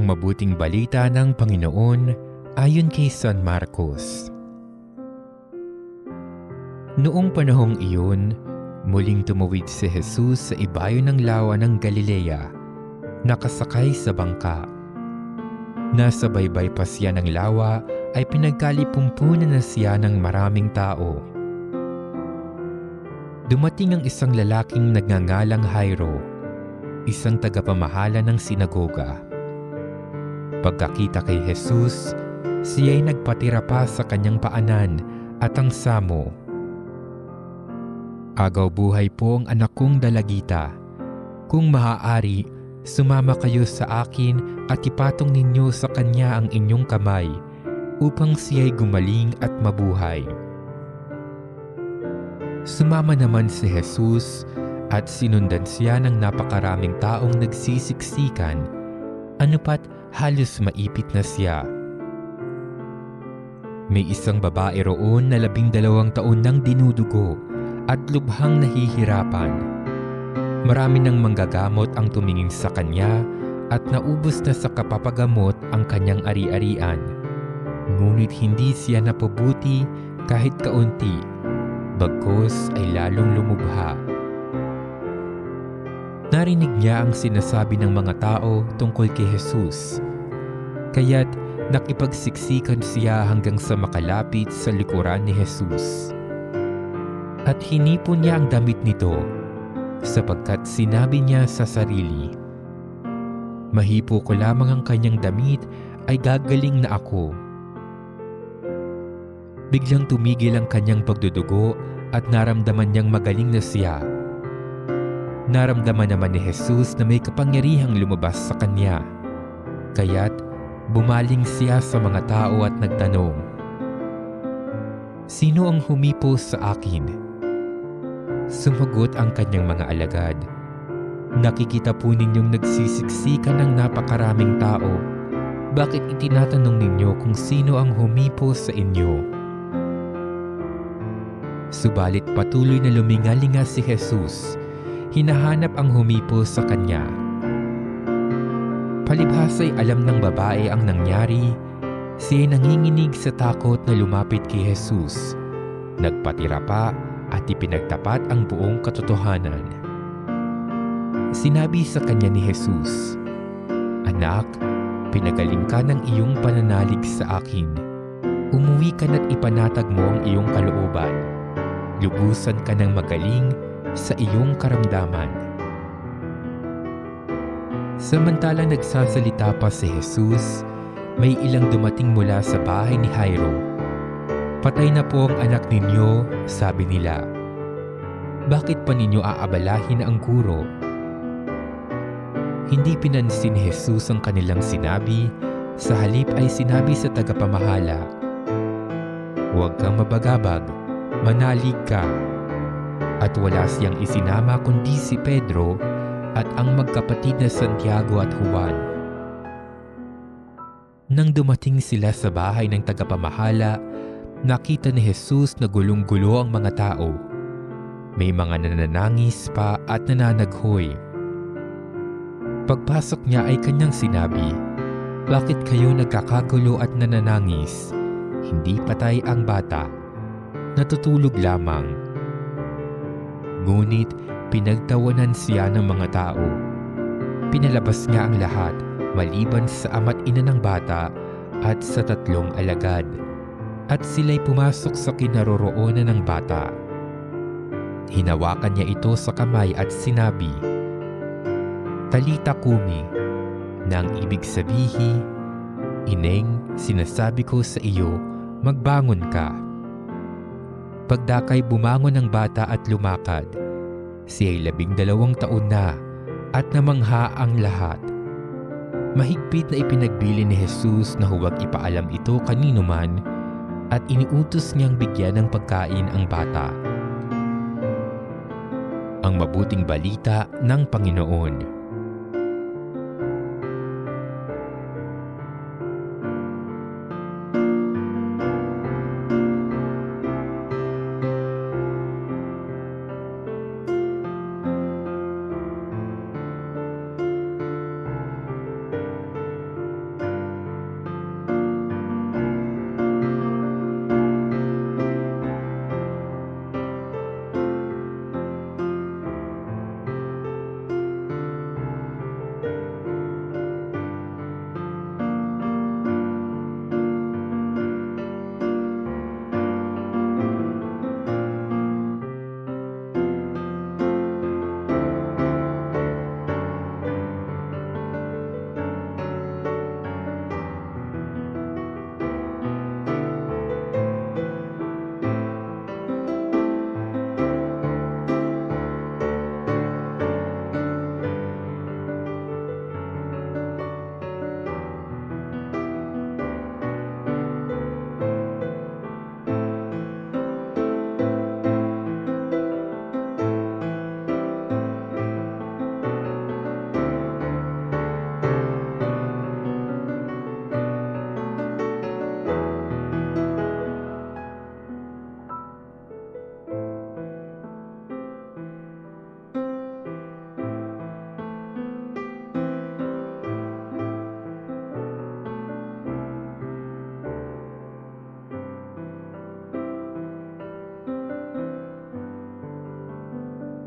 Ang mabuting balita ng Panginoon ayon kay San Marcos. Noong panahong iyon, muling tumawid si Jesus sa ibayo ng lawa ng Galilea, nakasakay sa bangka. Nasa baybay pa siya ng lawa ay pinagkalipumpunan na siya ng maraming tao. Dumating ang isang lalaking nagngangalang Jairo, isang tagapamahala ng sinagoga. Pagkakita kay Jesus, siya'y nagpatira pa sa kanyang paanan at ang samo. Agaw buhay po ang anak kong dalagita. Kung maaari, sumama kayo sa akin at ipatong ninyo sa kanya ang inyong kamay upang siya'y gumaling at mabuhay. Sumama naman si Jesus at sinundan siya ng napakaraming taong nagsisiksikan, ano pat halos maipit na siya. May isang babae roon na labing dalawang taon nang dinudugo at lubhang nahihirapan. Marami ng manggagamot ang tumingin sa kanya at naubos na sa kapapagamot ang kanyang ari-arian. Ngunit hindi siya napabuti kahit kaunti, bagkos ay lalong lumubha. Narinig niya ang sinasabi ng mga tao tungkol kay Jesus. Kaya't nakipagsiksikan siya hanggang sa makalapit sa likuran ni Jesus. At hinipon niya ang damit nito sapagkat sinabi niya sa sarili, Mahipo ko lamang ang kanyang damit ay gagaling na ako. Biglang tumigil ang kanyang pagdudugo at naramdaman niyang magaling na siya. Naramdaman naman ni Jesus na may kapangyarihang lumabas sa kanya. Kaya't bumaling siya sa mga tao at nagtanong, Sino ang humipo sa akin? Sumagot ang kanyang mga alagad. Nakikita po ninyong nagsisiksikan ng napakaraming tao. Bakit itinatanong ninyo kung sino ang humipo sa inyo? Subalit patuloy na lumingalinga si Jesus. Hinahanap ang humipo sa kanya. Palibhasa'y alam ng babae ang nangyari, siya'y nanginginig sa takot na lumapit kay Jesus. Nagpatira pa at ipinagtapat ang buong katotohanan. Sinabi sa kanya ni Jesus, Anak, pinagaling ka ng iyong pananalig sa akin. Umuwi ka na't ipanatag mo ang iyong kalooban. Lubusan ka ng magaling sa iyong karamdaman. Samantalang nagsasalita pa si Jesus, may ilang dumating mula sa bahay ni Jairo. Patay na po ang anak ninyo, sabi nila. Bakit pa ninyo aabalahin ang guro? Hindi pinansin ni Jesus ang kanilang sinabi, sa halip ay sinabi sa tagapamahala, Huwag kang mabagabag, manalig ka. At wala siyang isinama kundi si Pedro at ang magkapatid na Santiago at Juan. Nang dumating sila sa bahay ng tagapamahala, nakita ni Jesus na gulong-gulo ang mga tao. May mga nananangis pa at nananaghoy. Pagpasok niya ay kanyang sinabi, Bakit kayo nagkakagulo at nananangis? Hindi patay ang bata. Natutulog lamang. Ngunit pinagtawanan siya ng mga tao. Pinalabas niya ang lahat maliban sa ama't ina ng bata at sa tatlong alagad. At sila'y pumasok sa kinaroroonan ng bata. Hinawakan niya ito sa kamay at sinabi, Talita kumi, na ang ibig sabihi, Ineng, sinasabi ko sa iyo, magbangon ka. Pagdakay bumangon ang bata at lumakad. Siya'y labing dalawang taon na at namangha ang lahat. Mahigpit na ipinagbili ni Jesus na huwag ipaalam ito kanino man at iniutos niyang bigyan ng pagkain ang bata. Ang mabuting balita ng Panginoon.